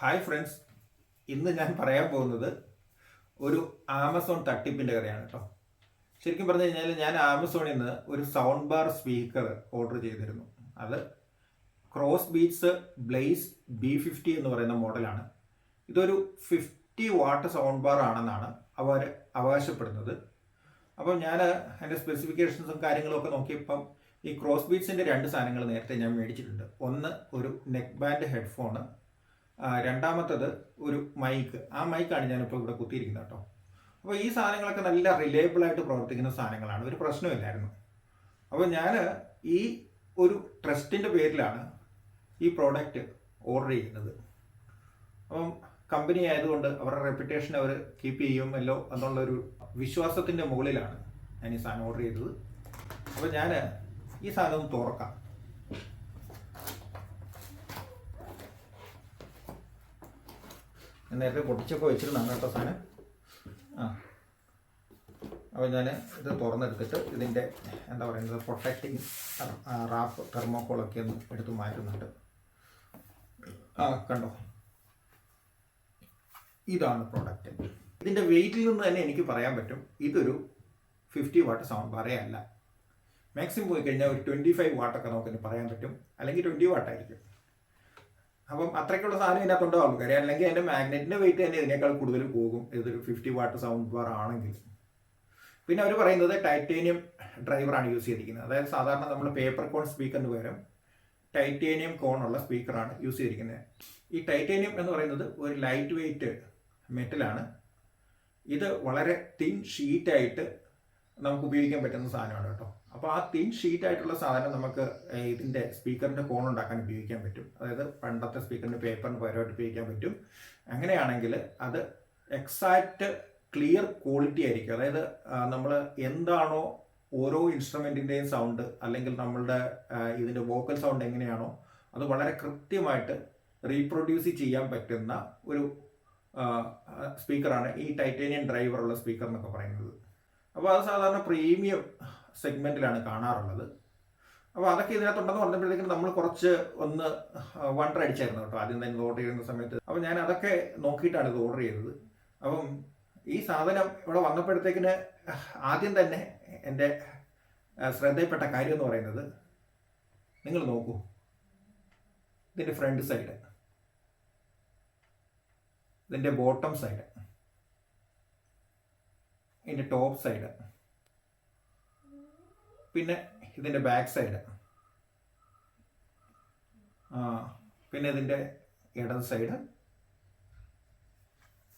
Hi friends ഇന്ന് ഞാൻ പറയാൻ പോകുന്നത് ഒരു ആമസോൺ തട്ടിപ്പിന്റെ കഥയാണ് കേട്ടോ ശരിക്കും പറഞ്ഞു കഴിഞ്ഞാൽ ഞാൻ ആമസോണിൽ നിന്ന് ഒരു സൗണ്ട് ബാർ സ്പീക്കർ ഓർഡർ ചെയ്തിരുന്നു. അത് cross beats blaze B fifty എന്ന് പറയുന്ന മോഡലാണ് ഇതൊരു ഫിഫ്റ്റി വാട്ട് സൗണ്ട് ബാർ ആണെന്നാണ് അവർ അവകാശപ്പെടുന്നത്. അപ്പോൾ ഞാൻ അതിന്റെ സ്പെസിഫിക്കേഷൻസും കാര്യങ്ങളൊക്കെ നോക്കിയപ്പം ഈ ക്രോസ് ബീറ്റ്സിന്റെ രണ്ട് സാധനങ്ങൾ നേരത്തെ ഞാൻ മേടിച്ചിട്ടുണ്ട്. ഒന്ന് ഒരു നെക്ക് ബാൻഡ് ഹെഡ്ഫോണ് രണ്ടാമത്തത് ഒരു മൈക്ക് ആ മൈക്കാണ് ഞാനിപ്പോൾ ഇവിടെ കുത്തിയിരിക്കുന്നത് കേട്ടോ. അപ്പോൾ ഈ സാധനങ്ങളൊക്കെ നല്ല റിലയബിൾ ആയിട്ട് പ്രവർത്തിക്കുന്ന സാധനങ്ങളാണ്. ഒരു പ്രശ്നമില്ലായിരുന്നു. അപ്പോൾ ഞാൻ ഈ ഒരു ട്രസ്റ്റിന്റെ പേരിലാണ് ഈ പ്രോഡക്റ്റ് ഓർഡർ ചെയ്യുന്നത്. അപ്പം കമ്പനി ആയതുകൊണ്ട് അവരുടെ റെപ്യൂട്ടേഷൻ അവർ കീപ്പ് ചെയ്യുമല്ലോ എന്നുള്ളൊരു വിശ്വാസത്തിന്റെ മുകളിലാണ് ഞാൻ ഈ സാധനം ഓർഡർ ചെയ്തത്. അപ്പോൾ ഞാൻ ഈ സാധനം തുറക്കാം. ഞാൻ നേരത്തെ പൊട്ടിച്ചൊക്കെ വെച്ചിരുന്നാണ് കേട്ടോ സാധനം. ആ. അപ്പോൾ ഞാൻ ഇത് തുറന്നെടുത്തിട്ട് ഇതിന്റെ എന്താ പറയുന്നത് പ്രൊട്ടക്റ്റിംഗ് റാപ്പ് തെർമോക്കോളൊക്കെ ഒന്ന് എടുത്ത് മാറ്റുന്നുണ്ട്. ആ കണ്ടോ? ഇതാണ് പ്രോഡക്റ്റ് ഇതിന്റെ വെയിറ്റിൽ നിന്ന് തന്നെ എനിക്ക് പറയാൻ പറ്റും ഇതൊരു ഫിഫ്റ്റി വാട്ട് സൗണ്ട് പറയല്ല മാക്സിമം പോയി കഴിഞ്ഞാൽ ഒരു ട്വന്റി ഫൈവ് വാട്ടൊക്കെ നമുക്കിന് പറയാൻ പറ്റും. അല്ലെങ്കിൽ ട്വന്റി വാട്ടായിരിക്കും അപ്പം അത്രയ്ക്കുള്ള സാധനം ഇതിനകത്തുണ്ടോ നമുക്കറിയാം അല്ലെങ്കിൽ അതിന്റെ മാഗ്നറ്റിന്റെ വെയിറ്റ് തന്നെ ഇതിനേക്കാൾ കൂടുതൽ പോകും. ഇതൊരു ഫിഫ്റ്റി വാട്ട് സൗണ്ട് ബാർ ആണെങ്കിൽ. പിന്നെ അവർ പറയുന്നത് ടൈറ്റേനിയം ഡ്രൈവറാണ് യൂസ് ചെയ്തിരിക്കുന്നത്. അതായത് സാധാരണ നമ്മൾ പേപ്പർ കോൺ സ്പീക്കറിന് പകരം ടൈറ്റേനിയം കോണുള്ള സ്പീക്കറാണ് യൂസ് ചെയ്തിരിക്കുന്നത്. ഈ ടൈറ്റേനിയം എന്ന് പറയുന്നത് ഒരു ലൈറ്റ് വെയിറ്റ് മെറ്റലാണ് ഇത് വളരെ തിൻ ഷീറ്റായിട്ട് നമുക്ക് ഉപയോഗിക്കാൻ പറ്റുന്ന സാധനമാണ് കേട്ടോ. അപ്പോൾ ആ തിൻ ഷീറ്റ് ആയിട്ടുള്ള സാധനം നമുക്ക് ഇതിന്റെ സ്പീക്കറിന്റെ കോൺ ഉണ്ടാക്കാൻ ഉപയോഗിക്കാൻ പറ്റും. അതായത് പണ്ടത്തെ സ്പീക്കറിന്റെ പേപ്പറിന് പകരമായിട്ട് ഉപയോഗിക്കാൻ പറ്റും. അങ്ങനെയാണെങ്കിൽ അത് എക്സാക്റ്റ് ക്ലിയർ ക്വാളിറ്റി ആയിരിക്കും. അതായത് നമ്മൾ എന്താണോ ഓരോ ഇൻസ്ട്രുമെന്റിന്റെയും സൗണ്ട് അല്ലെങ്കിൽ നമ്മളുടെ ഇതിന്റെ വോക്കൽ സൗണ്ട് എങ്ങനെയാണോ അത് വളരെ കൃത്യമായിട്ട് റീപ്രൊഡ്യൂസ് ചെയ്യാൻ പറ്റുന്ന ഒരു സ്പീക്കറാണ് ഈ ടൈറ്റേനിയം ഡ്രൈവറുള്ള സ്പീക്കർ എന്നൊക്കെ പറയുന്നത്. അപ്പോൾ അത് സാധാരണ പ്രീമിയം സെഗ്മെന്റിലാണ് കാണാറുള്ളത്. അപ്പോൾ അതൊക്കെ ഇതിനകത്തുണ്ടെന്ന് പറഞ്ഞപ്പോഴത്തേക്കും നമ്മൾ കുറച്ച് ഒന്ന് വണ്ടർ അടിച്ചായിരുന്നു കേട്ടോ. ആദ്യം തന്നെ ഓർഡർ ചെയ്യുന്ന സമയത്ത്. അപ്പോൾ ഞാൻ അതൊക്കെ നോക്കിയിട്ടാണ് ഇത് ഓർഡർ ചെയ്തത്. അപ്പം ഈ സാധനം ഇവിടെ വന്നപ്പോഴത്തേക്കിന് ആദ്യം തന്നെ എന്റെ ശ്രദ്ധയിൽപ്പെട്ട കാര്യം എന്ന് പറയുന്നത് നിങ്ങൾ നോക്കൂ. ഇതിന്റെ ഫ്രണ്ട് സൈഡ് ഇതിന്റെ ബോട്ടം സൈഡ് ഇതിന്റെ ടോപ്പ് സൈഡ് പിന്നെ ഇതിന്റെ ബാക്ക് സൈഡ് പിന്നെ ഇതിന്റെ ഇടത് സൈഡ്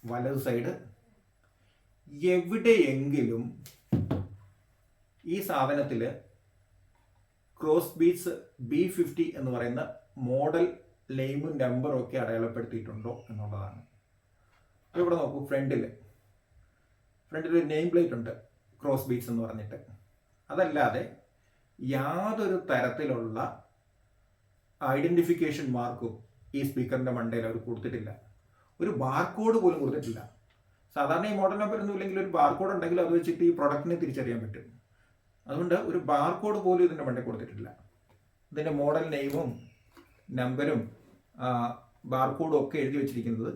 വലത് സൈഡ് എവിടെയെങ്കിലും ഈ സാധനത്തിൽ ക്രോസ് ബീറ്റ്സ് ബി ഫിഫ്റ്റി എന്ന് പറയുന്ന മോഡൽ നെയിമും നമ്പറും ഒക്കെ അടയാളപ്പെടുത്തിയിട്ടുണ്ടോ എന്നുള്ളതാണ്. ഇവിടെ നോക്കൂ ഫ്രണ്ടിൽ ഫ്രണ്ടിൽ ഒരു നെയിം പ്ലേറ്റ് ഉണ്ട് ക്രോസ് ബീറ്റ്സ് എന്ന് പറഞ്ഞിട്ട്. അതല്ലാതെ യാതൊരു തരത്തിലുള്ള ഐഡന്റിഫിക്കേഷൻ മാർക്കും ഈ സ്പീക്കറിന്റെ മണ്ടയിൽ അവർ കൊടുത്തിട്ടില്ല. ഒരു ബാർകോഡ് പോലും കൊടുത്തിട്ടില്ല. സാധാരണ ഈ മോഡൽ നമ്പർ ഒന്നും ഇല്ലെങ്കിൽ ഒരു ബാർകോഡ് ഉണ്ടെങ്കിൽ അത് വെച്ചിട്ട് ഈ പ്രൊഡക്റ്റിനെ തിരിച്ചറിയാൻ പറ്റും. അതുകൊണ്ട് ഒരു ബാർകോഡ് പോലും ഇതിന്റെ മണ്ടയിൽ കൊടുത്തിട്ടില്ല. ഇതിന്റെ മോഡൽ നെയിമും നമ്പരും ബാർകോഡും ഒക്കെ എഴുതി വെച്ചിരിക്കുന്നത്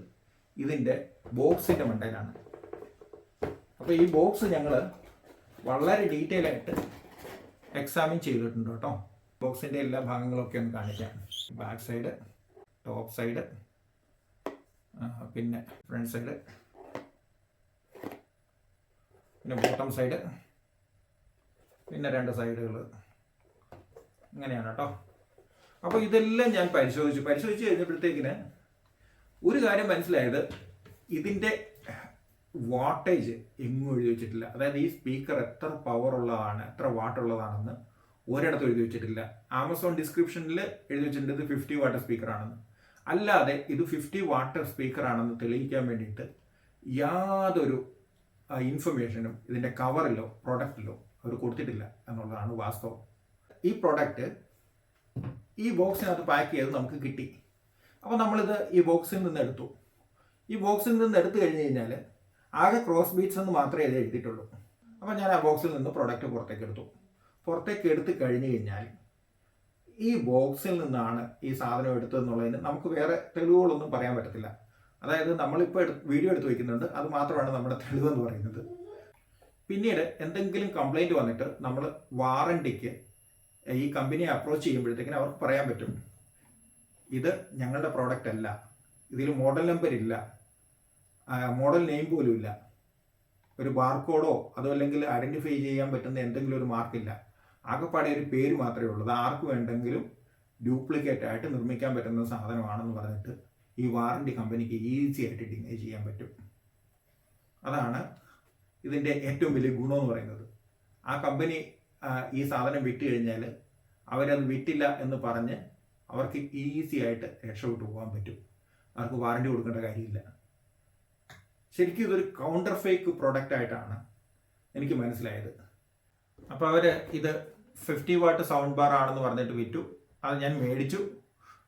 ഇതിന്റെ ബോക്സിന്റെ മണ്ടയിലാണ്. അപ്പോൾ ഈ ബോക്സ് ഞങ്ങൾ വളരെ ഡീറ്റെയിൽ ആയിട്ട് എക്സാമിൻ ചെയ്തിട്ടുണ്ട് കേട്ടോ. ബോക്സിന്റെ എല്ലാ ഭാഗങ്ങളൊക്കെ ഒന്ന് കാണിക്കാം. ബാക്ക് സൈഡ് ടോപ്പ് സൈഡ് പിന്നെ ഫ്രണ്ട് സൈഡ് പിന്നെ ബോട്ടം സൈഡ് പിന്നെ രണ്ട് സൈഡുകൾ ഇങ്ങനെയാണ് കേട്ടോ. അപ്പോൾ ഇതെല്ലാം ഞാൻ പരിശോധിച്ചു. പരിശോധിച്ച് കഴിഞ്ഞപ്പോഴത്തേക്കിന് ഒരു കാര്യം മനസ്സിലായത് ഇതിന്റെ വാട്ടേജ് എങ്ങും എഴുതി വെച്ചിട്ടില്ല. അതായത് ഈ സ്പീക്കർ എത്ര പവർ ഉള്ളതാണ് എത്ര വാട്ട് ഉള്ളതാണെന്ന് ഒരിടത്തും എഴുതി വെച്ചിട്ടില്ല. ആമസോൺ ഡിസ്ക്രിപ്ഷനിൽ എഴുതി വെച്ചിട്ടുണ്ട് ഇത് ഫിഫ്റ്റി വാട്ട് സ്പീക്കറാണെന്ന് അല്ലാതെ ഇത് ഫിഫ്റ്റി വാട്ട് സ്പീക്കറാണെന്ന് തെളിയിക്കാൻ വേണ്ടിയിട്ട് യാതൊരു ഇൻഫർമേഷനും ഇതിന്റെ കവറിലോ പ്രൊഡക്റ്റിലോ അവർ കൊടുത്തിട്ടില്ല എന്നുള്ളതാണ് വാസ്തവം. ഈ പ്രൊഡക്റ്റ് ഈ ബോക്സിനകത്ത് പാക്ക് ചെയ്ത് നമുക്ക് കിട്ടി. അപ്പോൾ നമ്മളിത് ഈ ബോക്സിൽ നിന്ന് എടുത്തു. ഈ ബോക്സിൽ നിന്ന് എടുത്തു കഴിഞ്ഞ് കഴിഞ്ഞാൽ ആകെ ക്രോസ് ബീറ്റ്സ് എന്ന് മാത്രമേ ഇത് എഴുതിയിട്ടുള്ളൂ. അപ്പോൾ ഞാൻ ആ ബോക്സിൽ നിന്ന് പ്രൊഡക്റ്റ് പുറത്തേക്ക് എടുത്തു. പുറത്തേക്ക് എടുത്ത് കഴിഞ്ഞു കഴിഞ്ഞാൽ ഈ ബോക്സിൽ നിന്നാണ് ഈ സാധനം എടുത്തതെന്നുള്ളതിന് നമുക്ക് വേറെ തെളിവുകളൊന്നും പറയാൻ പറ്റത്തില്ല. അതായത് നമ്മളിപ്പോൾ വീഡിയോ എടുത്ത് വയ്ക്കുന്നുണ്ട് അത് മാത്രമാണ് നമ്മുടെ തെളിവെന്ന് പറയുന്നത്. പിന്നീട് എന്തെങ്കിലും കംപ്ലൈന്റ് വന്നിട്ട് നമ്മൾ വാറണ്ടിക്ക് ഈ കമ്പനിയെ അപ്രോച്ച് ചെയ്യുമ്പോഴത്തേക്കിന് അവർക്ക് പറയാൻ പറ്റും. ഇത് ഞങ്ങളുടെ പ്രോഡക്റ്റ് അല്ല. ഇതിൽ മോഡൽ നമ്പർ ഇല്ല. മോഡൽ നെയിം പോലും ഇല്ല. ഒരു ബാർകോഡോ അതോ അല്ലെങ്കിൽ ഐഡന്റിഫൈ ചെയ്യാൻ പറ്റുന്ന എന്തെങ്കിലും ഒരു മാർക്കില്ല ആകെപ്പാടെ ഒരു പേര് മാത്രമേ ഉള്ളൂ. അത് ആർക്ക് വേണ്ടെങ്കിലും ഡ്യൂപ്ലിക്കേറ്റ് ആയിട്ട് നിർമ്മിക്കാൻ പറ്റുന്ന സാധനമാണെന്ന് പറഞ്ഞിട്ട് ഈ വാറണ്ടി കമ്പനിക്ക് ഈസി ആയിട്ട് ഡിനൈ ചെയ്യാൻ പറ്റും. അതാണ് ഇതിന്റെ ഏറ്റവും വലിയ ഗുണം എന്ന് പറയുന്നത്. ആ കമ്പനി ഈ സാധനം വിറ്റ് കഴിഞ്ഞാൽ അവരത് വിറ്റില്ല എന്ന് പറഞ്ഞ് അവർക്ക് ഈസി ആയിട്ട് രക്ഷപ്പെട്ടു പോകാൻ പറ്റും. അവർക്ക് വാറണ്ടി കൊടുക്കേണ്ട കാര്യമില്ല. ശരിക്കും ഇതൊരു കൗണ്ടർ ഫേക്ക് പ്രൊഡക്റ്റ് ആയിട്ടാണ് എനിക്ക് മനസ്സിലായത്. അപ്പോൾ അവർ ഇത് ഫിഫ്റ്റി വാട്ട് സൗണ്ട് ബാർ ആണെന്ന് പറഞ്ഞിട്ട് വിറ്റു. അത് ഞാൻ മേടിച്ചു.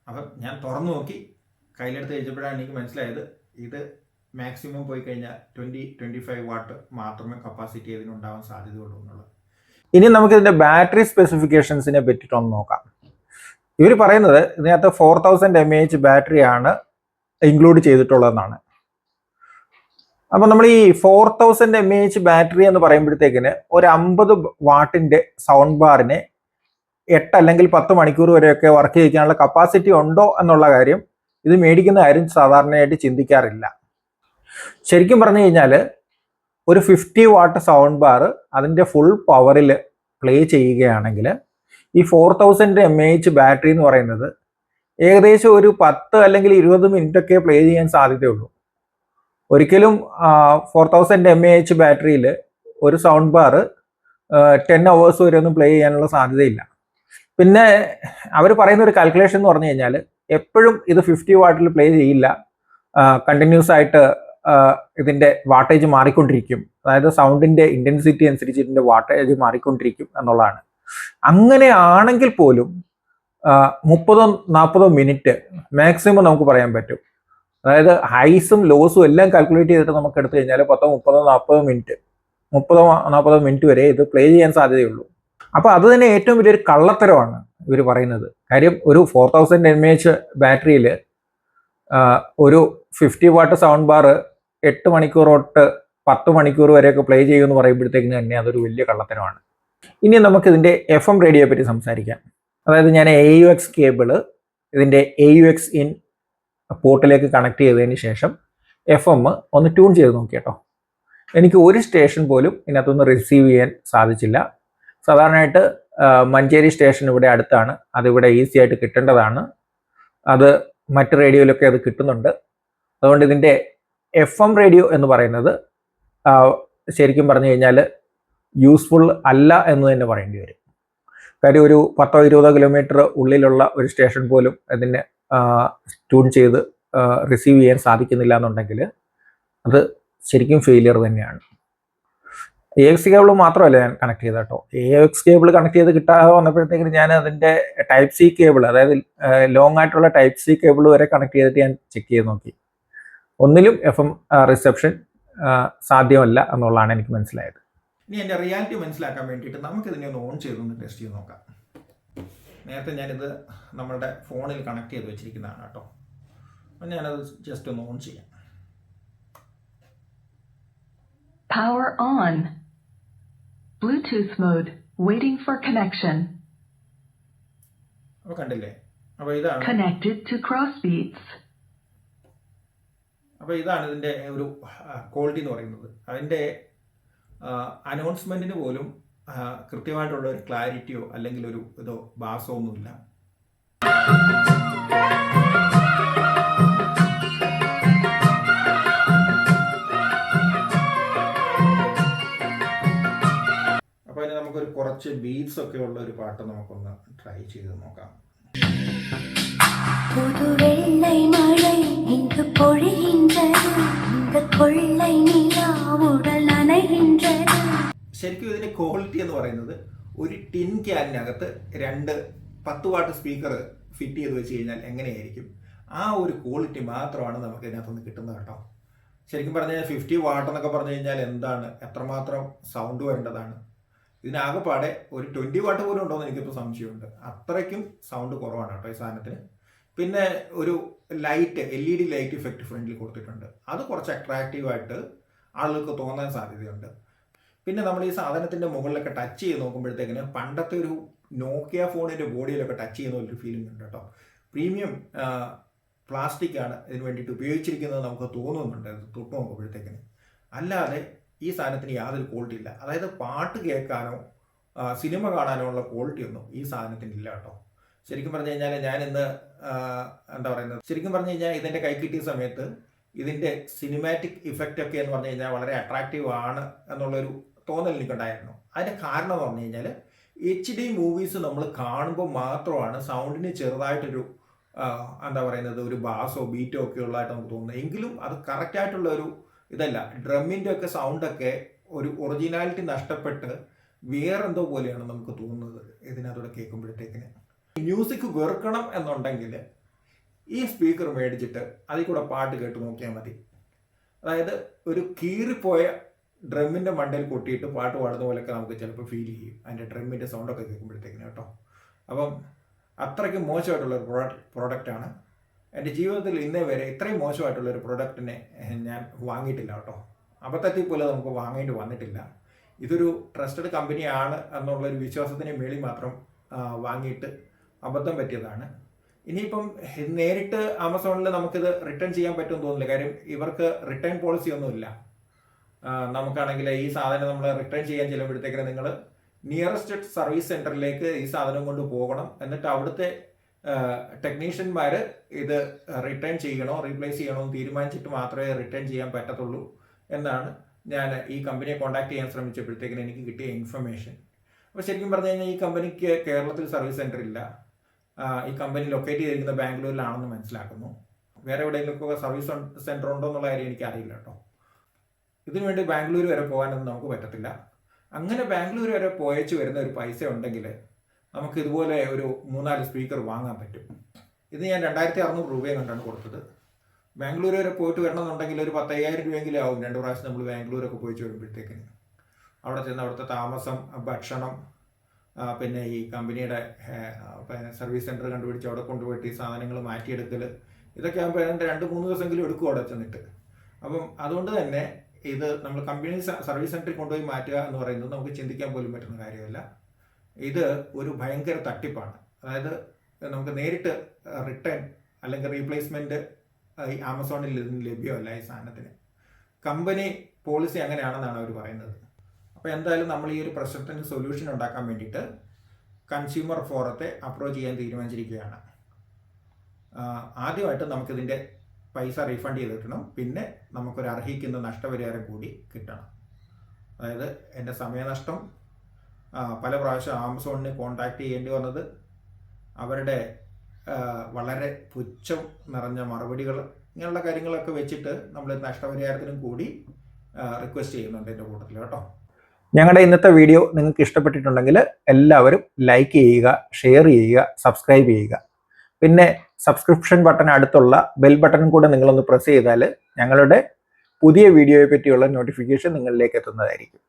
അപ്പം ഞാൻ തുറന്നു നോക്കി. കയ്യിലെടുത്ത് കഴിച്ചപ്പോഴാണ് എനിക്ക് മനസ്സിലായത്. ഇത് മാക്സിമം പോയി കഴിഞ്ഞാൽ ട്വന്റി ട്വന്റി ഫൈവ് വാട്ട് മാത്രമേ കപ്പാസിറ്റി ഇതിനുണ്ടാവാൻ സാധ്യതയുള്ളൂ എന്നുള്ളത്. ഇനി നമുക്ക് ഇതിന്റെ ബാറ്ററി സ്പെസിഫിക്കേഷൻസിനെ പറ്റിയിട്ടൊന്ന് നോക്കാം. ഇവർ പറയുന്നത് ഇതിനകത്ത് four thousand M A H ബാറ്ററിയാണ് ഇൻക്ലൂഡ് ചെയ്തിട്ടുള്ളതെന്നാണ്. അപ്പോൾ നമ്മൾ ഈ four thousand M H battery എന്ന് പറയുമ്പോഴത്തേക്കിന് ഒരു അമ്പത് വാട്ടിന്റെ സൗണ്ട് ബാറിന് എട്ട് അല്ലെങ്കിൽ പത്ത് മണിക്കൂർ വരെയൊക്കെ വർക്ക് ചെയ്യിക്കാനുള്ള കപ്പാസിറ്റി ഉണ്ടോ എന്നുള്ള കാര്യം ഇത് മേടിക്കുന്ന കാര്യം സാധാരണയായിട്ട് ചിന്തിക്കാറില്ല. ശരിക്കും പറഞ്ഞു കഴിഞ്ഞാൽ ഒരു ഫിഫ്റ്റി വാട്ട് സൗണ്ട് ബാർ അതിന്റെ ഫുൾ പവറിൽ പ്ലേ ചെയ്യുകയാണെങ്കിൽ ഈ four thousand M H battery എന്ന് പറയുന്നത് ഏകദേശം ഒരു പത്ത് അല്ലെങ്കിൽ ഇരുപത് മിനിറ്റ് ഒക്കെ പ്ലേ ചെയ്യാൻ സാധ്യതയുള്ളൂ. ഒരിക്കലും four thousand M A H ബാറ്ററിയിൽ ഒരു സൗണ്ട് ബാർ ടെൻ അവേഴ്സ് വരെ ഒന്നും പ്ലേ ചെയ്യാനുള്ള സാധ്യതയില്ല. പിന്നെ അവർ പറയുന്ന ഒരു കാൽക്കുലേഷൻ എന്ന് പറഞ്ഞു കഴിഞ്ഞാൽ എപ്പോഴും ഇത് ഫിഫ്റ്റി വാട്ടിൽ പ്ലേ ചെയ്യില്ല. കണ്ടിന്യൂസ് ആയിട്ട് ഇതിന്റെ വാട്ടേജ് മാറിക്കൊണ്ടിരിക്കും. അതായത് സൗണ്ടിന്റെ ഇന്റൻസിറ്റി അനുസരിച്ച് ഇതിന്റെ വാട്ടേജ് മാറിക്കൊണ്ടിരിക്കും എന്നുള്ളതാണ്. അങ്ങനെ ആണെങ്കിൽ പോലും മുപ്പതോ നാൽപ്പതോ മിനിറ്റ് മാക്സിമം നമുക്ക് പറയാൻ പറ്റും. അതായത് ഹൈസും ലോസും എല്ലാം കാൽക്കുലേറ്റ് ചെയ്തിട്ട് നമുക്ക് എടുത്തു കഴിഞ്ഞാൽ പത്തോ മുപ്പതോ നാൽപ്പതോ മിനിറ്റ് മുപ്പതോ നാൽപ്പതോ മിനിറ്റ് വരെ ഇത് പ്ലേ ചെയ്യാൻ സാധ്യതയുള്ളൂ. അപ്പോൾ അത് തന്നെ ഏറ്റവും വലിയൊരു കള്ളത്തരമാണ് ഇവർ പറയുന്നത്. കാര്യം ഒരു ഫോർ തൗസൻഡ് എം എച്ച് ബാറ്ററിയിൽ ഒരു ഫിഫ്റ്റി വാട്ട് സൗണ്ട് ബാർ എട്ട് മണിക്കൂർ തൊട്ട് പത്ത് മണിക്കൂർ വരെയൊക്കെ പ്ലേ ചെയ്യുമെന്ന് പറയുമ്പോഴത്തേക്കിന് തന്നെ അതൊരു വലിയ കള്ളത്തരമാണ്. ഇനി നമുക്ക് ഇതിന്റെ എഫ് എം റേഡിയോയെ പറ്റി സംസാരിക്കാം. അതായത് ഞാൻ എ യു എക്സ് കേബിൾ ഇതിന്റെ എ യു എക്സ് ഇൻ പോർട്ടിലേക്ക് കണക്ട് ചെയ്തതിന് ശേഷം എഫ് എം ഒന്ന് ട്യൂൺ ചെയ്ത് നോക്കി കേട്ടോ എനിക്ക് ഒരു സ്റ്റേഷൻ പോലും ഇതിനകത്തൊന്ന് റിസീവ് ചെയ്യാൻ സാധിച്ചില്ല. സാധാരണയായിട്ട് മഞ്ചേരി സ്റ്റേഷൻ ഇവിടെ അടുത്താണ്. അതിവിടെ ഈസി ആയിട്ട് കിട്ടേണ്ടതാണ്. അത് മറ്റ് റേഡിയോയിലൊക്കെ അത് കിട്ടുന്നുണ്ട്. അതുകൊണ്ട് ഇതിന്റെ എഫ് എം റേഡിയോ എന്ന് പറയുന്നത് ശരിക്കും പറഞ്ഞു കഴിഞ്ഞാൽ യൂസ്ഫുൾ അല്ല എന്ന് തന്നെ പറയേണ്ടി വരും. കാര്യം ഒരു പത്തോ ഇരുപതോ കിലോമീറ്റർ ഉള്ളിലുള്ള ഒരു സ്റ്റേഷൻ പോലും ഇതിനെ ട്യൂൺ ചെയ്ത് റിസീവ് ചെയ്യാൻ സാധിക്കുന്നില്ല എന്നുണ്ടെങ്കിൽ അത് ശരിക്കും ഫെയിലിയർ തന്നെയാണ്. എ എക്സ് കേബിൾ മാത്രമല്ല ഞാൻ കണക്ട് ചെയ്ത കേട്ടോ. എ എക്സ് കേബിൾ കണക്ട് ചെയ്ത് കിട്ടാതെ വന്നപ്പോഴത്തേക്കും ഞാൻ അതിന്റെ ടൈപ്പ് സി കേബിൾ അതായത് ലോങ് ആയിട്ടുള്ള ടൈപ്പ് സി കേബിൾ വരെ കണക്ട് ചെയ്തിട്ട് ഞാൻ ചെക്ക് ചെയ്ത് നോക്കി. ഒന്നിലും എഫ് എം റിസപ്ഷൻ സാധ്യമല്ല എന്നുള്ളതാണ് എനിക്ക് മനസ്സിലായത്. ഇനി എന്റെ റിയാലിറ്റി മനസ്സിലാക്കാൻ വേണ്ടിയിട്ട് നമുക്കിതിനെ ഒന്ന് ഓൺ ചെയ്തൊന്ന് ടെസ്റ്റ് ചെയ്ത് നോക്കാം. നേരത്തെ ഞാനിത് നമ്മളുടെ ഫോണിൽ കണക്ട് ചെയ്ത് വെച്ചിരിക്കുന്നതാണ് കേട്ടോ. അപ്പം ഞാനത് ജസ്റ്റ് ഒന്ന് ഓൺ ചെയ്യാം. Power on Bluetooth mode waiting for connection അപ്പോൾ കണ്ടില്ലേ? അപ്പോൾ ഇതാണ് കണക്റ്റഡ് ടു ക്രോസ് ബീറ്റ്സ് അപ്പോൾ ഇതാണ് ഇതിന്റെ ഒരു ക്വാളിറ്റി എന്ന് പറയുന്നത്. അതിന്റെ അനൗൺസ്മെന്റിന് പോലും കൃത്യമായിട്ടുള്ള ഒരു ക്ലാരിറ്റിയോ അല്ലെങ്കിൽ ഒരു ഇതോ ബാസോ ഒന്നുമില്ല അപ്പോൾ ഇനി നമുക്കൊരു കുറച്ച് ബീറ്റ്സ് ഒക്കെ ഉള്ള ഒരു പാട്ട് നമുക്കൊന്ന് ട്രൈ ചെയ്ത് നോക്കാം புது வெள்ளை மழை இங்கு பொழிகின்றது இந்த கொள்ளை நிலா உடல் நனைகின்றது ശരിക്കും ഇതിന്റെ ക്വാളിറ്റി എന്ന് പറയുന്നത് ഒരു ടിൻ ക്യാനിനകത്ത് രണ്ട് പത്ത് വാട്ട് സ്പീക്കർ ഫിറ്റ് ചെയ്ത് വെച്ച് കഴിഞ്ഞാൽ എങ്ങനെയായിരിക്കും? ആ ഒരു ക്വാളിറ്റി മാത്രമാണ് നമുക്ക് ഇതിനകത്തുനിന്ന് കിട്ടുന്നത് കേട്ടോ. ശരിക്കും പറഞ്ഞു കഴിഞ്ഞാൽ ഫിഫ്റ്റി വാട്ട് എന്നൊക്കെ പറഞ്ഞു കഴിഞ്ഞാൽ എന്താണ്? എത്രമാത്രം സൗണ്ട് വരേണ്ടതാണ്? ഇതിനാകെപ്പാടെ ഒരു ട്വന്റി വാട്ട് പോലും ഉണ്ടോ എന്ന് എനിക്കിപ്പോൾ സംശയമുണ്ട്. അത്രയ്ക്കും സൗണ്ട് കുറവാണ് കേട്ടോ ഈ സാധനത്തിന്. പിന്നെ ഒരു light L E D light effect ഫ്രണ്ടിൽ കൊടുത്തിട്ടുണ്ട്. അത് കുറച്ച് അട്രാക്റ്റീവായിട്ട് ആളുകൾക്ക് തോന്നാൻ സാധ്യതയുണ്ട്. പിന്നെ നമ്മൾ ഈ സാധനത്തിന്റെ മുകളിലൊക്കെ ടച്ച് ചെയ്ത് നോക്കുമ്പോഴത്തേക്കിന് പണ്ടത്തെ ഒരു നോക്കിയ ഫോണിന്റെ ബോഡിയിലൊക്കെ ടച്ച് ചെയ്യുന്ന ഒരു ഫീലിംഗ് ഉണ്ട് കേട്ടോ. പ്രീമിയം പ്ലാസ്റ്റിക് ആണ് ഇതിന് വേണ്ടിയിട്ട് ഉപയോഗിച്ചിരിക്കുന്നത് നമുക്ക് തോന്നുന്നുണ്ട്. തൊട്ട് നോക്കുമ്പോഴത്തേക്കിന്. അല്ലാതെ ഈ സാധനത്തിന് യാതൊരു ക്വാളിറ്റി ഇല്ല. അതായത് പാട്ട് കേൾക്കാനോ സിനിമ കാണാനോ ഉള്ള ക്വാളിറ്റി ഒന്നും ഈ സാധനത്തിന് ഇല്ല കേട്ടോ. ശരിക്കും പറഞ്ഞു കഴിഞ്ഞാൽ ഞാൻ ഇന്ന് എന്താ പറയുന്നത്? ശരിക്കും പറഞ്ഞു കഴിഞ്ഞാൽ ഇതിന്റെ കൈ കിട്ടിയ സമയത്ത് ഇതിന്റെ സിനിമാറ്റിക് ഇഫക്റ്റ് ഒക്കെ എന്ന് പറഞ്ഞു കഴിഞ്ഞാൽ വളരെ അട്രാക്റ്റീവ് ആണ് എന്നുള്ളൊരു തോന്നൽ എനിക്കുണ്ടായിരുന്നു അതിന്റെ കാരണം എന്ന് പറഞ്ഞു കഴിഞ്ഞാൽ എച്ച് ഡി മൂവീസ് നമ്മൾ കാണുമ്പോൾ മാത്രമാണ് സൗണ്ടിന് ചെറുതായിട്ടൊരു എന്താ പറയുന്നത് ഒരു ബാസോ ബീറ്റോ ഒക്കെ ഉള്ളതായിട്ട് നമുക്ക് തോന്നുന്നത്. എങ്കിലും അത് കറക്റ്റായിട്ടുള്ള ഒരു ഇതല്ല. ഡ്രമ്മിന്റെ ഒക്കെ സൗണ്ടൊക്കെ ഒരു ഒറിജിനാലിറ്റി നഷ്ടപ്പെട്ട് വേറെന്തോ പോലെയാണ് നമുക്ക് തോന്നുന്നത് ഇതിനകത്തൂടെ കേൾക്കുമ്പോഴത്തേക്കിന്. മ്യൂസിക് വെറുക്കണം എന്നുണ്ടെങ്കിൽ ഈ സ്പീക്കർ മേടിച്ചിട്ട് അതിൽ കൂടെ പാട്ട് കേട്ട് നോക്കിയാൽ മതി. അതായത് ഒരു കീറിപ്പോയ ഡ്രമ്മിന്റെ മണ്ടയിൽ കൊട്ടിയിട്ട് പാട്ട് പാടുന്ന പോലെയൊക്കെ നമുക്ക് ചിലപ്പോൾ ഫീൽ ചെയ്യും. അതിന്റെ ഡ്രമ്മിന്റെ സൗണ്ടൊക്കെ കേൾക്കുമ്പോഴത്തേക്കിന് കേട്ടോ. അപ്പം അത്രയ്ക്ക് മോശമായിട്ടുള്ള ഒരു പ്രോഡക്റ്റ് പ്രോഡക്റ്റാണ് എന്റെ ജീവിതത്തിൽ ഇന്നേ വരെ ഇത്രയും മോശമായിട്ടുള്ള ഒരു പ്രോഡക്റ്റിനെ ഞാൻ വാങ്ങിയിട്ടില്ല കേട്ടോ. അബദ്ധത്തിൽ പോലെ നമുക്ക് വാങ്ങേണ്ടി വന്നിട്ടില്ല. ഇതൊരു ട്രസ്റ്റഡ് കമ്പനിയാണ് എന്നുള്ളൊരു വിശ്വാസത്തിന് മേളിൽ മാത്രം വാങ്ങിയിട്ട് അബദ്ധം പറ്റിയതാണ്. ഇനിയിപ്പം നേരിട്ട് ആമസോണിൽ നമുക്കിത് റിട്ടേൺ ചെയ്യാൻ പറ്റുമെന്ന് തോന്നുന്നില്ല. കാര്യം ഇവർക്ക് റിട്ടേൺ പോളിസി ഒന്നുമില്ല. നമുക്കാണെങ്കിൽ ഈ സാധനം നമ്മൾ റിട്ടേൺ ചെയ്യാൻ ചെല്ലുമ്പോഴത്തേക്കിന് നിങ്ങൾ നിയറസ്റ്റ് സർവീസ് സെന്ററിലേക്ക് ഈ സാധനം കൊണ്ട് പോകണം. എന്നിട്ട് അവിടുത്തെ ടെക്നീഷ്യന്മാർ ഇത് റിട്ടേൺ ചെയ്യണോ റീപ്ലേസ് ചെയ്യണോ തീരുമാനിച്ചിട്ട് മാത്രമേ റിട്ടേൺ ചെയ്യാൻ പറ്റത്തുള്ളൂ എന്നാണ് ഞാൻ ഈ കമ്പനിയെ കോൺടാക്ട് ചെയ്യാൻ ശ്രമിച്ചപ്പോഴത്തേക്കിന് എനിക്ക് കിട്ടിയ ഇൻഫർമേഷൻ അപ്പോൾ ശരിക്കും പറഞ്ഞു കഴിഞ്ഞാൽ ഈ കമ്പനിക്ക് കേരളത്തിൽ സർവീസ് സെന്റർ ഇല്ല. ഈ കമ്പനി ലൊക്കേറ്റ് ചെയ്തിരിക്കുന്ന ബാംഗ്ലൂരിലാണെന്ന് മനസ്സിലാക്കുന്നു. വേറെ എവിടെയെങ്കിലും സർവീസ് സെന്റർ ഉണ്ടോ എന്നുള്ള കാര്യം എനിക്ക് അറിയില്ല കേട്ടോ. ഇതിനു വേണ്ടി ബാംഗ്ലൂർ വരെ പോകാനൊന്നും നമുക്ക് പറ്റത്തില്ല. അങ്ങനെ ബാംഗ്ലൂർ വരെ പോയച്ച് വരുന്ന ഒരു പൈസ ഉണ്ടെങ്കിൽ നമുക്ക് ഇതുപോലെ ഒരു മൂന്നാൽ സ്പീക്കർ വാങ്ങാൻ പറ്റും. ഇത് ഞാൻ രണ്ടായിരത്തി അറുന്നൂറ് രൂപയും കണ്ടാണ് കൊടുത്തത്. ബാംഗ്ലൂർ വരെ പോയിട്ട് വരണമെന്നുണ്ടെങ്കിൽ ഒരു പത്തയ്യായിരം രൂപയെങ്കിലും ആവും. രണ്ട് പ്രാവശ്യം നമ്മൾ ബാംഗ്ലൂരൊക്കെ പോയിച്ച് വരുമ്പോഴത്തേക്കിന്. അവിടെ ചെന്ന് അവിടുത്തെ താമസം ഭക്ഷണം പിന്നെ ഈ കമ്പനിയുടെ സർവീസ് സെന്റർ കണ്ടുപിടിച്ച് അവിടെ കൊണ്ടുപോയിട്ട് ഈ സാധനങ്ങൾ മാറ്റിയെടുക്കൽ ഇതൊക്കെ ആകുമ്പോൾ രണ്ട് മൂന്ന് ദിവസമെങ്കിലും എടുക്കും അവിടെ ചെന്നിട്ട്. അപ്പം അതുകൊണ്ട് തന്നെ ഇത് നമ്മൾ കമ്പനി സർവീസ് സെന്ററിൽ കൊണ്ടുപോയി മാറ്റുക എന്ന് പറയുന്നത് നമുക്ക് ചിന്തിക്കാൻ പോലും പറ്റുന്ന കാര്യമല്ല. ഇത് ഒരു ഭയങ്കര തട്ടിപ്പാണ്. അതായത് നമുക്ക് നേരിട്ട് റിട്ടേൺ അല്ലെങ്കിൽ റീപ്ലേസ്മെന്റ് ഈ ആമസോണിൽ ഇതിന് ലഭ്യമല്ല ഈ സാധനത്തിന്. കമ്പനി പോളിസി അങ്ങനെയാണെന്നാണ് അവർ പറയുന്നത്. അപ്പോൾ എന്തായാലും നമ്മൾ ഈ ഒരു പ്രശ്നത്തിന് സൊല്യൂഷൻ ഉണ്ടാക്കാൻ വേണ്ടിയിട്ട് കൺസ്യൂമർ ഫോറത്തെ അപ്രോച്ച് ചെയ്യാൻ തീരുമാനിച്ചിരിക്കുകയാണ്. ആദ്യമായിട്ട് നമുക്കിതിന്റെ പൈസ റീഫണ്ട് ചെയ്ത് കിട്ടണം പിന്നെ നമുക്കൊരു അർഹിക്കുന്ന നഷ്ടപരിഹാരം കൂടി കിട്ടണം. അതായത് എന്റെ സമയനഷ്ടം പല പ്രാവശ്യം ആമസോണിനെ കോൺടാക്ട് ചെയ്യേണ്ടി വന്നത് അവരുടെ വളരെ പുച്ഛം നിറഞ്ഞ മറുപടികൾ ഇങ്ങനെയുള്ള കാര്യങ്ങളൊക്കെ വെച്ചിട്ട് നമ്മൾ നഷ്ടപരിഹാരത്തിനും കൂടി റിക്വസ്റ്റ് ചെയ്യുന്നുണ്ട് എന്റെ കൂട്ടത്തിൽ കേട്ടോ. ഞങ്ങളുടെ ഇന്നത്തെ വീഡിയോ നിങ്ങൾക്ക് ഇഷ്ടപ്പെട്ടിട്ടുണ്ടെങ്കിൽ എല്ലാവരും ലൈക്ക് ചെയ്യുക ഷെയർ ചെയ്യുക സബ്സ്ക്രൈബ് ചെയ്യുക. പിന്നെ സബ്സ്ക്രിപ്ഷൻ ബട്ടൺ അടുത്തുള്ള ബെൽ ബട്ടൺ കൂടെ നിങ്ങളൊന്ന് പ്രസ് ചെയ്താൽ ഞങ്ങളുടെ പുതിയ വീഡിയോയെ പറ്റിയുള്ള നോട്ടിഫിക്കേഷൻ നിങ്ങളിലേക്ക് എത്തുന്നതായിരിക്കും.